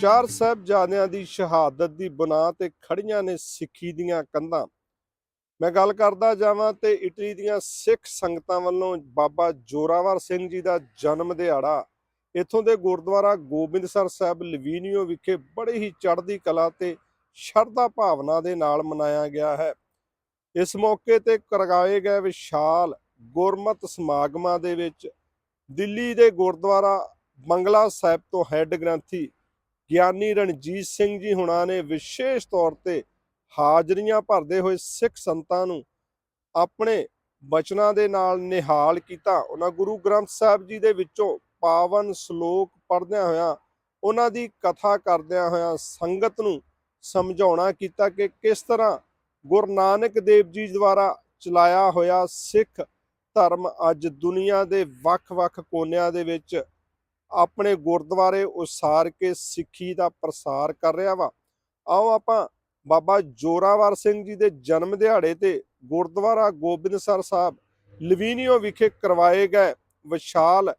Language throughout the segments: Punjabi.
ਚਾਰ ਸਾਹਿਬਜ਼ਾਦਿਆਂ ਦੀ ਸ਼ਹਾਦਤ ਦੀ ਬੁਨਿਆਦ ਤੇ ਖੜੀਆਂ ਨੇ ਸਿੱਖੀ ਦੀਆਂ ਕੰਧਾਂ। ਮੈਂ ਗੱਲ ਕਰਦਾ ਜਾਵਾਂ ਤੇ ਇਟਲੀ ਦੀਆਂ ਸਿੱਖ ਸੰਗਤਾਂ ਵੱਲੋਂ ਬਾਬਾ ਜੋਰਾਵਰ ਸਿੰਘ ਜੀ ਦਾ ਜਨਮ ਦਿਹਾੜਾ। ਇੱਥੋਂ ਦੇ ਗੁਰਦੁਆਰਾ ਗੋਬਿੰਦਸਰ ਸਾਹਿਬ ਲਵੀਨੀਓ ਵਿਖੇ ਬੜੇ ਹੀ ਚੜ੍ਹਦੀ ਕਲਾ ਤੇ ਸ਼ਰਧਾ ਭਾਵਨਾ ਦੇ ਨਾਲ ਮਨਾਇਆ ਗਿਆ ਹੈ। ਇਸ ਮੌਕੇ ਤੇ ਕਰਗਾਏ ਗਏ ਵਿਸ਼ਾਲ ਗੁਰਮਤ ਸਮਾਗਮਾਂ ਦੇ ਵਿੱਚ ਦਿੱਲੀ ਦੇ ਗੁਰਦੁਆਰਾ ਬੰਗਲਾ ਸਾਹਿਬ ਤੋਂ ਹੈੱਡ ਗ੍ਰੰਥੀ ਗਿਆਨੀ ਰਣਜੀਤ ਸਿੰਘ ਜੀ ਹੁਣਾਂ ਨੇ ਵਿਸ਼ੇਸ਼ ਤੌਰ ਤੇ ਹਾਜ਼ਰੀਆਂ ਭਰਦੇ ਹੋਏ ਸਿੱਖ ਸੰਤਾਂ ਨੂੰ ਆਪਣੇ ਬਚਨਾਂ ਦੇ ਨਾਲ ਨਿਹਾਲ ਕੀਤਾ। ਉਹਨਾਂ ਗੁਰੂ ਗ੍ਰੰਥ ਸਾਹਿਬ ਜੀ ਦੇ ਵਿੱਚੋਂ ਪਾਵਨ ਸ਼ਲੋਕ ਪੜ੍ਹਦਿਆਂ ਹੋਇਆਂ ਉਹਨਾਂ ਦੀ ਕਥਾ ਕਰਦਿਆਂ ਹੋਇਆਂ ਸੰਗਤ ਨੂੰ ਸਮਝਾਉਣਾ ਕੀਤਾ ਕਿ ਕਿਸ ਤਰ੍ਹਾਂ ਗੁਰੂ ਨਾਨਕ ਦੇਵ ਜੀ ਦੁਆਰਾ ਚਲਾਇਆ ਹੋਇਆ ਸਿੱਖ ਧਰਮ ਅੱਜ ਦੁਨੀਆ ਦੇ ਵੱਖ-ਵੱਖ ਕੋਨਿਆਂ ਦੇ ਵਿੱਚ ਆਪਣੇ ਗੁਰਦੁਆਰੇ ਉਸਾਰ ਕੇ ਸਿੱਖੀ ਦਾ ਪ੍ਰਸਾਰ ਕਰ ਰਿਹਾ ਵਾ। ਆਓ ਆਪਾਂ ਬਾਬਾ ਜੋਰਾਵਰ ਸਿੰਘ ਜੀ ਦੇ ਜਨਮ ਦਿਹਾੜੇ ਤੇ ਗੁਰਦੁਆਰਾ ਗੋਬਿੰਦਸਰ ਸਾਹਿਬ ਲਵੀਨੀਓ ਵਿਖੇ ਕਰਵਾਏ ਗਏ ਵਿਸ਼ਾਲ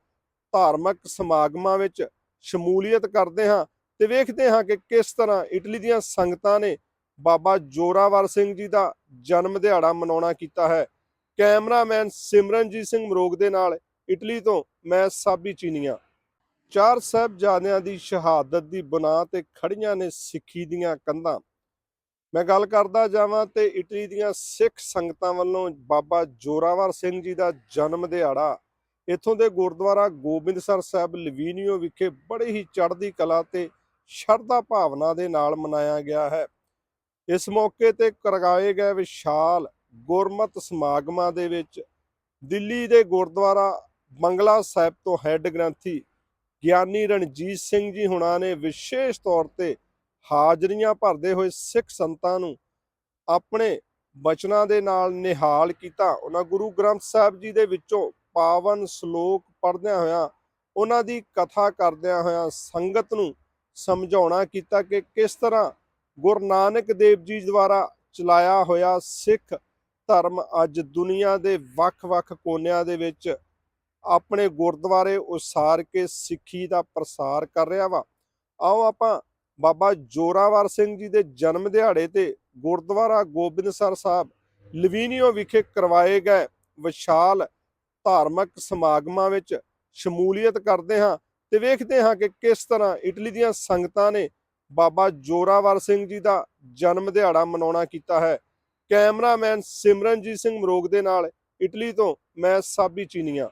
ਧਾਰਮਿਕ ਸਮਾਗਮਾਂ ਵਿੱਚ ਸ਼ਮੂਲੀਅਤ ਕਰਦੇ ਹਾਂ ਤੇ ਵੇਖਦੇ ਹਾਂ ਕਿ ਕਿਸ ਤਰ੍ਹਾਂ ਇਟਲੀ ਦੀਆਂ ਸੰਗਤਾਂ ਨੇ ਬਾਬਾ ਜੋਰਾਵਰ ਸਿੰਘ ਜੀ ਦਾ ਜਨਮ ਦਿਹਾੜਾ ਮਨਾਉਣਾ ਕੀਤਾ ਹੈ। ਕੈਮਰਾਮੈਨ ਸਿਮਰਨਜੀਤ ਸਿੰਘ ਮਰੋਗ ਦੇ ਨਾਲ ਇਟਲੀ ਤੋਂ ਮੈਂ ਸਾਬੀ ਚੀਨੀਆ। ਚਾਰ ਸਾਹਿਬਜ਼ਾਦਿਆਂ ਦੀ ਸ਼ਹਾਦਤ ਦੀ ਬੁਨਾਹ ਤੇ ਖੜੀਆਂ ਨੇ ਸਿੱਖੀ ਦੀਆਂ ਕੰਧਾਂ। ਮੈਂ ਗੱਲ ਕਰਦਾ ਜਾਵਾਂ ਤੇ ਇਟਲੀ ਦੀਆਂ ਸਿੱਖ ਸੰਗਤਾਂ ਵੱਲੋਂ ਬਾਬਾ ਜੋਰਾਵਰ ਸਿੰਘ ਜੀ ਦਾ ਜਨਮ ਦਿਹਾੜਾ। ਇੱਥੋਂ ਦੇ ਗੁਰਦੁਆਰਾ ਗੋਬਿੰਦਸਰ ਸਾਹਿਬ ਲਵੀਨੀਓ ਵਿਖੇ ਬੜੀ ਹੀ ਚੜ੍ਹਦੀ ਕਲਾ ਤੇ ਸ਼ਰਧਾ ਭਾਵਨਾ ਦੇ ਨਾਲ ਮਨਾਇਆ ਗਿਆ ਹੈ। ਇਸ ਮੌਕੇ ਤੇ ਕਰਗਾਏ ਗਏ ਵਿਸ਼ਾਲ ਗੁਰਮਤ ਸਮਾਗਮਾਂ ਦੇ ਵਿੱਚ ਦਿੱਲੀ ਦੇ ਗੁਰਦੁਆਰਾ ਬੰਗਲਾ ਸਾਹਿਬ ਤੋਂ ਹੈੱਡ ਗ੍ਰੰਥੀ ਗਿਆਨੀ ਰਣਜੀਤ ਸਿੰਘ ਜੀ ਹੁਣਾਂ ਨੇ ਵਿਸ਼ੇਸ਼ ਤੌਰ ਤੇ ਹਾਜ਼ਰੀਆਂ ਭਰਦੇ ਹੋਏ ਸਿੱਖ ਸੰਤਾਂ ਨੂੰ ਆਪਣੇ ਬਚਨਾਂ ਦੇ ਨਾਲ ਨਿਹਾਲ ਕੀਤਾ। ਉਹਨਾਂ ਗੁਰੂ ਗ੍ਰੰਥ ਸਾਹਿਬ ਜੀ ਦੇ ਵਿੱਚੋਂ ਪਾਵਨ ਸ਼ਲੋਕ ਪੜ੍ਹਦਿਆਂ ਹੋਇਆਂ ਉਹਨਾਂ ਦੀ ਕਥਾ ਕਰਦਿਆਂ ਹੋਇਆਂ ਸੰਗਤ ਨੂੰ ਸਮਝਾਉਣਾ ਕੀਤਾ ਕਿ ਕਿਸ ਤਰ੍ਹਾਂ ਗੁਰੂ ਨਾਨਕ ਦੇਵ ਜੀ ਦੁਆਰਾ ਚਲਾਇਆ ਹੋਇਆ ਸਿੱਖ ਧਰਮ ਅੱਜ ਦੁਨੀਆ ਦੇ ਵੱਖ-ਵੱਖ ਕੋਨਿਆਂ ਦੇ ਵਿੱਚ ਆਪਣੇ ਗੁਰਦੁਆਰੇ ਉਸਾਰ ਕੇ ਸਿੱਖੀ ਦਾ ਪ੍ਰਸਾਰ ਕਰ ਰਿਹਾ ਵਾ। ਆਓ ਆਪਾਂ ਬਾਬਾ ਜੋਰਾਵਰ ਸਿੰਘ ਜੀ ਦੇ ਜਨਮ ਦਿਹਾੜੇ ਤੇ ਗੁਰਦੁਆਰਾ ਗੋਬਿੰਦਸਰ ਸਾਹਿਬ ਲਵੀਨੀਓ ਵਿਖੇ ਕਰਵਾਏ ਗਏ ਵਿਸ਼ਾਲ ਧਾਰਮਿਕ ਸਮਾਗਮਾਂ ਵਿੱਚ ਸ਼ਮੂਲੀਅਤ ਕਰਦੇ ਹਾਂ ਤੇ ਵੇਖਦੇ ਹਾਂ ਕਿ ਕਿਸ ਤਰ੍ਹਾਂ ਇਟਲੀ ਦੀਆਂ ਸੰਗਤਾਂ ਨੇ ਬਾਬਾ ਜੋਰਾਵਰ ਸਿੰਘ ਜੀ ਦਾ ਜਨਮ ਦਿਹਾੜਾ ਮਨਾਉਣਾ ਕੀਤਾ ਹੈ। ਕੈਮਰਾਮੈਨ ਸਿਮਰਨਜੀਤ ਸਿੰਘ ਮਰੋਗ ਦੇ ਨਾਲ ਇਟਲੀ ਤੋਂ ਮੈਂ ਸਾਬੀ ਚੀਨੀਆਂ।